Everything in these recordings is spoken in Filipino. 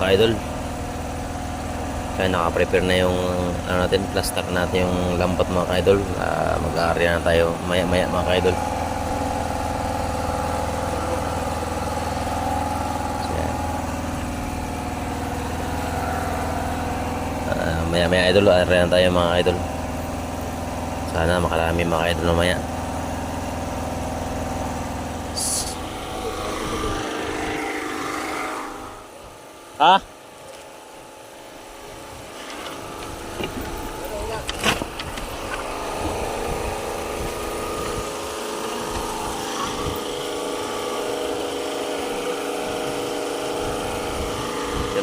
ka-idol. Kaya naka-prepare na yung ano natin, plaster natin yung lambat mga ka-idol. Uh, Mag-aaria na tayo maya-maya mga ka-idol. So. Ah, maya-maya idol, aaria na tayo mga idol. Sana makarami mga idol mamaya. Ha? Yan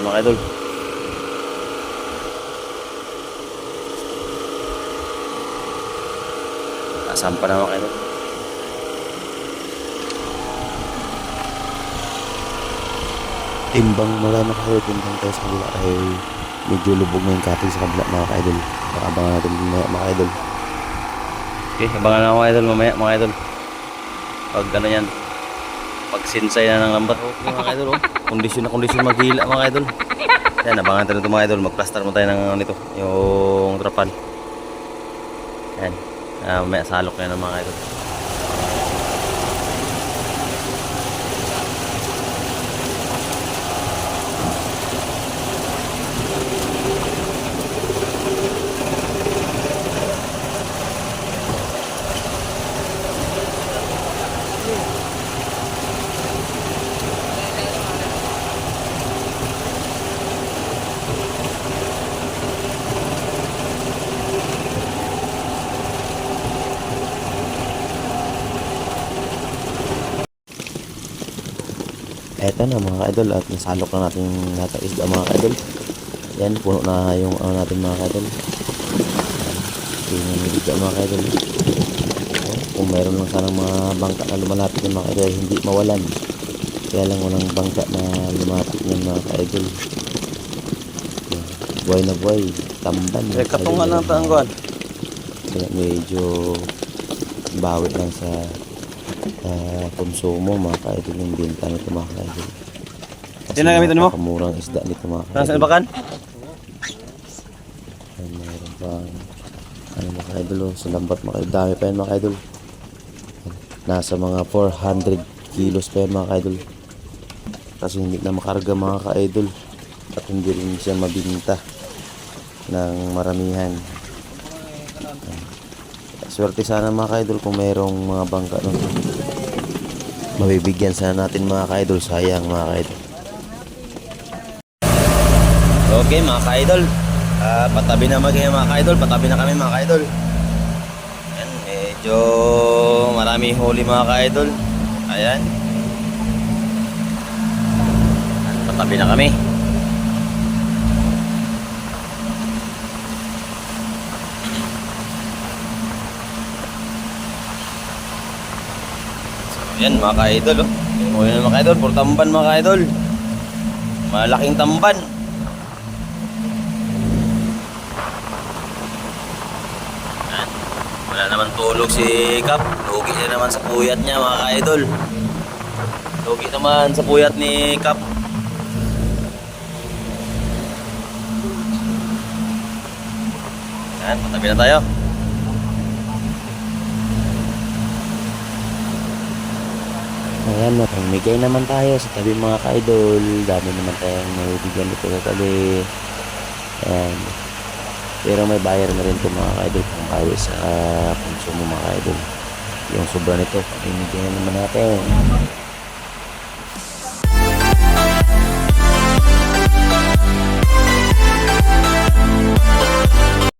mga idol. Asan pa na mga timbang wala na kayo timbang tayo sa kabila ay medyo lubog na yung cutting sa kabila mga ka-idol baka abangan natin mamaya mga idol Okay, abangan na ako mga idol mamaya mga idol. Pag ano yan, pag sinsay na ng lambat. Okay mga idol, oh. kondisyon na kondisyon maghila mga idol. Yan, abangan natin ito mga idol. Magplaster mo tayo ng ano nito, yung trapal. Yan, ah, mamaya salok na yan mga idol. Eto na mga ka-idol at nasalok na natin ng isda mga ka-idol. Yan puno na yung ano natin mga ka-idol. Yung isda mga Ayan, kung meron lang sanang mga bangka na lumalapit ng mga ka-idol hindi mawalan. Kaya lang walang bangka na lumapit ng mga Ayan, buhay na buhay tamban. Mga ka-idol. tangguan. Kaya medyo bawi lang sa uh, konsumo mga kaidol yung binta nito mga kaidol. Yan ang gamitin mo? napakamurang isda nito mga kaidol. bakan? Ayan, mayroon pa ano mga kaidol oh, sa lambat mga kaidol. Dami pa yan mga kaidol. Nasa mga 400 kilos pa yan mga kaidol. Kasi hindi na makarga mga kaidol. At hindi rin siya mabinta ng maramihan. Swerte sana mga ka-idol kung mayroong mga bangka nun. Mabibigyan sana natin mga ka-idol. Sayang mga ka-idol. Okay mga ka-idol. Ah, patabi na mag mga ka-idol. Patabi na kami mga ka-idol. Yan, medyo marami huli mga ka-idol. Ayan. Patabi na kami. So, yan mga ka-idol. Oh. Huli na mga ka-idol. Puro tamban mga ka-idol. Malaking tamban. Yan. Wala naman tulog si Kap. Lugi na naman sa puyat niya mga ka-idol. Lugi naman sa puyat ni Kap. Yan, patabi na tayo. Ayan, napangbigay naman tayo sa tabi mga ka-idol. Dami naman tayong nabibigyan dito sa tabi. Ayan. Pero may bayar na rin ito mga ka-idol kung bawi sa uh, konsumo mga ka-idol. Yung sobra nito, pamimigay naman natin. Thank